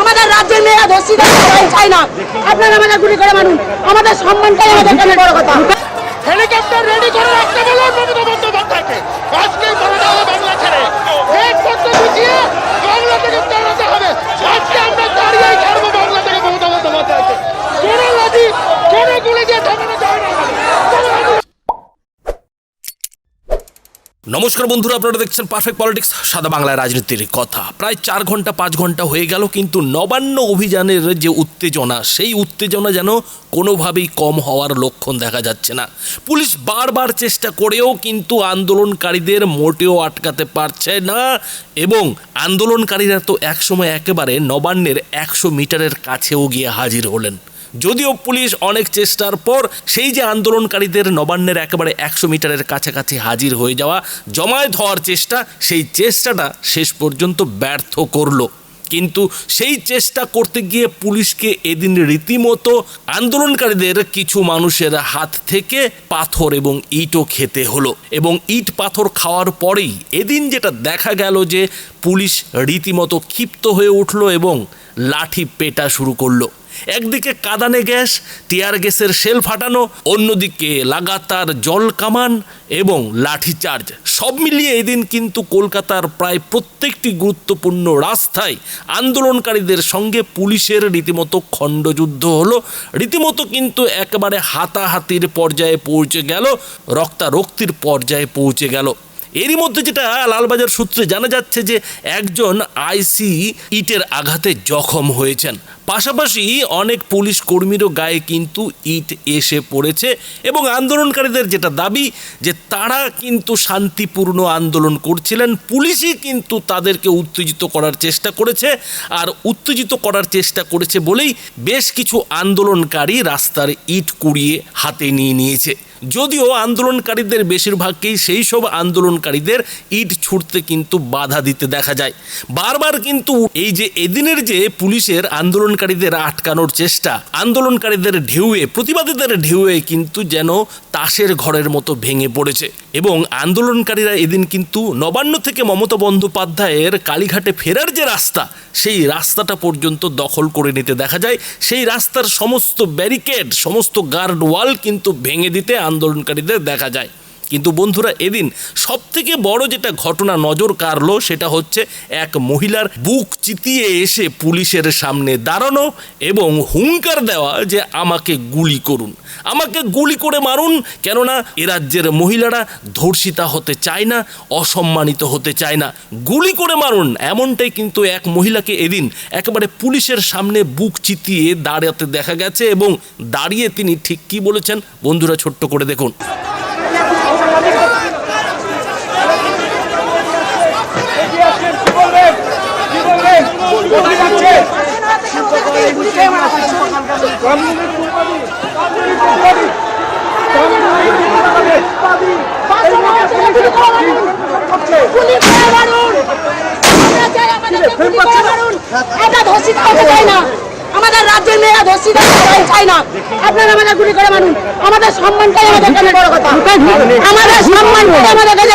আমাদের রাজ্যের মেয়েরা ধর্ষিত চাই- না আপনারা আমাদের গুলি করে আমাদের সম্মানটাই আমাদের কাছে বড় কথা হেলিকপ্টার রেডি করে রাখতে বলুন মমতা বন্দ্যোপাধ্যায়কে পালাতে বাংলা ছেড়ে এক করতে বুঝিয়ে বাংলা থেকে তাড়াতে হবে আজকে আমরা দাঁড়িয়েই ছাড়বো বাংলা থেকে মমতা বন্দ্যোপাধ্যায়কে কোনো নদী কোনো গুলি দিয়ে থামানো যায় না কোনো নদী নমস্কার বন্ধুরা, আপনারা দেখছেন পারফেক্ট পলিটিক্স সাদা বাংলায় রাজনীতির কথা। প্রায় চার ঘণ্টা, পাঁচ ঘণ্টা হয়ে গেল, কিন্তু নবান্ন অভিযানের যে উত্তেজনা, সেই উত্তেজনা যেন কোনোভাবেই কম হওয়ার লক্ষণ দেখা যাচ্ছে না। পুলিশ বারবার চেষ্টা করেও কিন্তু আন্দোলনকারীদের মোটেও আটকাতে পারছে না, এবং আন্দোলনকারীরা তো একসময় একেবারে নবান্নের একশো মিটারের কাছেও গিয়ে হাজির হলেন। যদিও পুলিশ অনেক চেষ্টার পর সেই যে আন্দোলনকারীদের নবান্নের একেবারে একশো মিটারের কাছাকাছি হাজির হয়ে যাওয়া, জমায়েত হওয়ার চেষ্টা, সেই চেষ্টাটা শেষ পর্যন্ত ব্যর্থ করল। কিন্তু সেই চেষ্টা করতে গিয়ে পুলিশকে এদিন রীতিমতো আন্দোলনকারীদের কিছু মানুষের হাত থেকে পাথর এবং ইটও খেতে হলো এবং ইট পাথর খাওয়ার পরেই এদিন যেটা দেখা গেল যে পুলিশ রীতিমতো ক্ষিপ্ত হয়ে উঠল এবং লাঠি পেটা শুরু করল। একদিকে কাদানে গ্যাস, টিয়ার গ্যাসের শেল ফাটানো, অন্যদিকে লাগাতার জল কামান এবং লাঠিচার্জ সব মিলিয়ে এদিন কিন্তু কলকাতার প্রায় প্রত্যেকটি গুরুত্বপূর্ণ রাস্তায় আন্দোলনকারীদের সঙ্গে পুলিশের রীতিমতো খণ্ডযুদ্ধ হলো। রীতিমতো কিন্তু একেবারে হাতাহাতির পর্যায়ে পৌঁছে গেল, রক্তারক্তির পর্যায়ে পৌঁছে গেল। এরই মধ্যে যেটা লালবাজার সূত্রে জানা যাচ্ছে যে একজন আইসি ইটের আঘাতে জখম হয়েছেন। পাশাপাশি অনেক পুলিশ কর্মীরও গায়ে কিন্তু ইট এসে পড়েছে এবং আন্দোলনকারীদের যেটা দাবি যে তারা কিন্তু শান্তিপূর্ণ আন্দোলন করছিলেন, পুলিশই কিন্তু তাদেরকে উত্তেজিত করার চেষ্টা করেছে আর উত্তেজিত করার চেষ্টা করেছে বলেই বেশ কিছু আন্দোলনকারী রাস্তার ইট কুড়িয়ে হাতে নিয়ে নিয়েছে। যদিও আন্দোলনকারীদের বেশিরভাগকেই সেই সব আন্দোলনকারীদের ইট ছুটতে কিন্তু বাধা দিতে দেখা যায়। বারবার কিন্তু এই যে এদিনের যে পুলিশের আন্দোলনকারীদের আটকানোর চেষ্টা। আন্দোলনকারীদের ঢেউয়ে, প্রতিবাদীদের ঢেউয়ে কিন্তু যেন তাসের ঘরের মতো ভেঙে পড়েছে। এবং আন্দোলনকারীরা এদিন কিন্তু নবান্ন থেকে মমতা বন্দ্যোপাধ্যায়ের কালীঘাটে ফেরার যে রাস্তা, সেই রাস্তাটা পর্যন্ত দখল করে নিতে দেখা যায়। সেই রাস্তার সমস্ত ব্যারিকেড, সমস্ত গার্ড ওয়াল কিন্তু ভেঙে দিতে আন্দোলনকারীদের দেখা যায়। কিন্তু বন্ধুরা, এদিন সব থেকে বড় যেটা ঘটনা নজর কাড়লো সেটা হচ্ছে এক মহিলার বুক চিতিয়ে এসে পুলিশের সামনে দাঁড়ানো এবং হুঙ্কার দেওয়া যে আমাকে গুলি করুন। আমাকে গুলি করে মারুন, কেননা এ রাজ্যের মহিলারা ধর্ষিতা হতে চায় না, অসম্মানিত হতে চায় না। গুলি করে মারুন, এমনটাই কিন্তু এক মহিলাকে এদিন একেবারে পুলিশের সামনে বুক চিতিয়ে দাঁড়াতে দেখা গেছে এবং দাঁড়িয়ে তিনি ঠিক কি বলেছেন বন্ধুরা, ছোট্ট করে দেখুন গুলি করে মারুন আমরা চাই আমাদেরকে গুলি করে মারুন আমরা ধর্ষিত হতে চাই না আমাদের রাজ্যের মেয়েরা ধর্ষিত হতে চাই- না আপনারা আমাদের গুলি করে মারুন আমাদের সম্মানটাই আমাদের কাছে বড় কথা। আমাদের সম্মানটাই আমাদের কাছে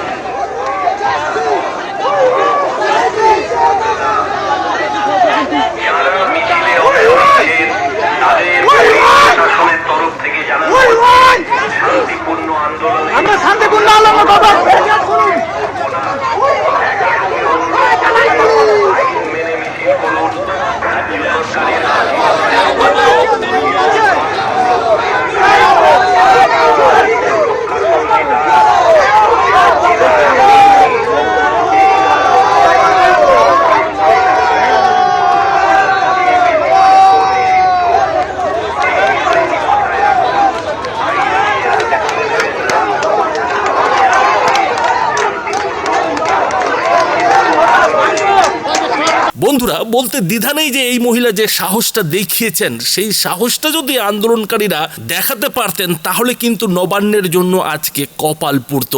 বন্ধুরা, বলতে দ্বিধা নেই যে এই মহিলা যে সাহসটা দেখিয়েছেন, সেই সাহসটা যদি আন্দোলনকারীরা দেখাতে পারতেন, তাহলে কিন্তু নবান্নের জন্য আজকে কপাল পুড়ত।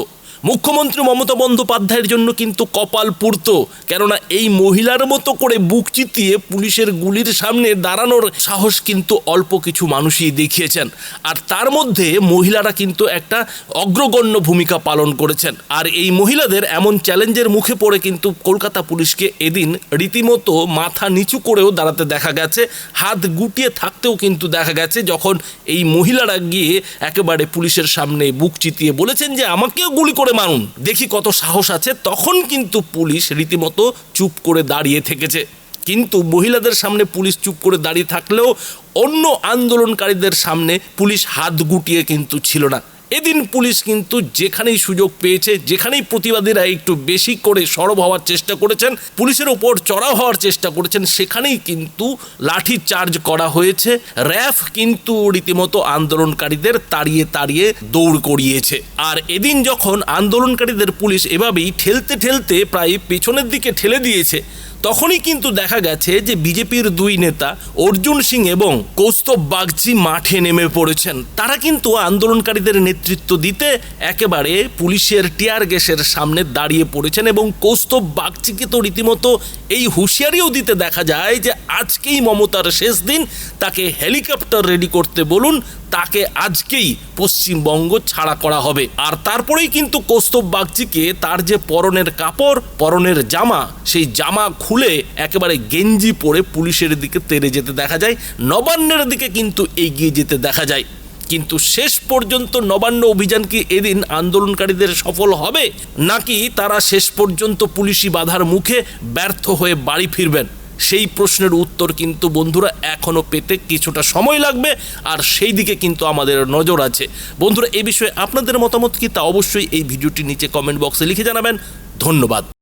মুখ্যমন্ত্রী মমতা বন্দ্যোপাধ্যায়ের জন্য কিন্তু কপাল পুড়ত। কেননা এই মহিলার মতো করে বুক চিতিয়ে পুলিশের গুলির সামনে দাঁড়ানোর সাহস কিন্তু অল্প কিছু মানুষই দেখিয়েছেন। আর তার মধ্যে মহিলারা কিন্তু একটা অগ্রগণ্য ভূমিকা পালন করেছেন। আর এই মহিলাদের এমন চ্যালেঞ্জের মুখে পড়ে কিন্তু কলকাতা পুলিশকে এদিন রীতিমতো মাথা নিচু করেও দাঁড়াতে দেখা গেছে। হাত গুটিয়ে থাকতেও কিন্তু দেখা গেছে যখন এই মহিলারা গিয়ে একেবারে পুলিশের সামনে বুক চিতিয়ে বলেছেন যে, আমাকেও গুলি করে মারুন। দেখি কত সাহস আছে। তখন কিন্তু পুলিশ রীতিমতো চুপ করে দাঁড়িয়ে থেকেছে। কিন্তু মহিলাদের সামনে পুলিশ চুপ করে দাঁড়িয়ে থাকলেও অন্য আন্দোলনকারীদের সামনে পুলিশ হাত গুটিয়ে কিন্তু ছিল না। এদিন পুলিশ কিন্তু যেখানেই সুযোগ পেয়েছে, যেখানেই প্রতিবাদীরা একটু বেশি করে সরব হওয়ার চেষ্টা করেছেন, পুলিশের ওপর চড়া হওয়ার চেষ্টা করেছেন, সেখানেই কিন্তু লাঠি চার্জ করা হয়েছে। র্যাফ কিন্তু রীতিমতো আন্দোলনকারীদের তাড়িয়ে তাড়িয়ে দৌড় করিয়েছে। আর এদিন যখন আন্দোলনকারীদের পুলিশ এভাবেই ঠেলতে ঠেলতে প্রায় পেছনের দিকে ঠেলে দিয়েছে তখনই কিন্তু দেখা গেছে যে বিজেপির দুই নেতা অর্জুন সিং এবং কৌস্তব বাগচি মাঠে নেমে পড়েছেন। তারা কিন্তু আন্দোলনকারীদের নেতৃত্ব দিতে একেবারে পুলিশের টিয়ার গ্যাসের সামনে দাঁড়িয়ে পড়েছেন এবং কৌস্তব বাগচিকে তো রীতিমতো এই হুঁশিয়ারিও দিতে দেখা যায় যে আজকেই মমতার শেষ দিন, তাকে হেলিকপ্টার রেডি করতে বলুন তাকে আজকেই পশ্চিমবঙ্গ ছাড়া করা হবে। আর তারপরেই কিন্তু কৌস্তব বাগচিকে তার যে পরনের কাপড়, পরনের জামা, সেই জামা খুলে একেবারে গেঞ্জি পরে পুলিশের দিকে তেড়ে যেতে দেখা যায়। নবান্নের দিকে কিন্তু এগিয়ে যেতে দেখা যায়। কিন্তু শেষ পর্যন্ত নবান্ন অভিযান কি এদিন আন্দোলনকারীদের সফল হবে? নাকি তারা শেষ পর্যন্ত পুলিশি বাধার মুখে ব্যর্থ হয়ে বাড়ি ফিরবেন? সেই প্রশ্নের উত্তর কিন্তু বন্ধুরা এখনও পেতে কিছুটা সময় লাগবে, আর সেই দিকে কিন্তু আমাদের নজর আছে। বন্ধুরা, এ বিষয়ে আপনাদের মতামত কি তা অবশ্যই এই ভিডিওটি নিচে কমেন্ট বক্সে লিখে জানাবেন। ধন্যবাদ।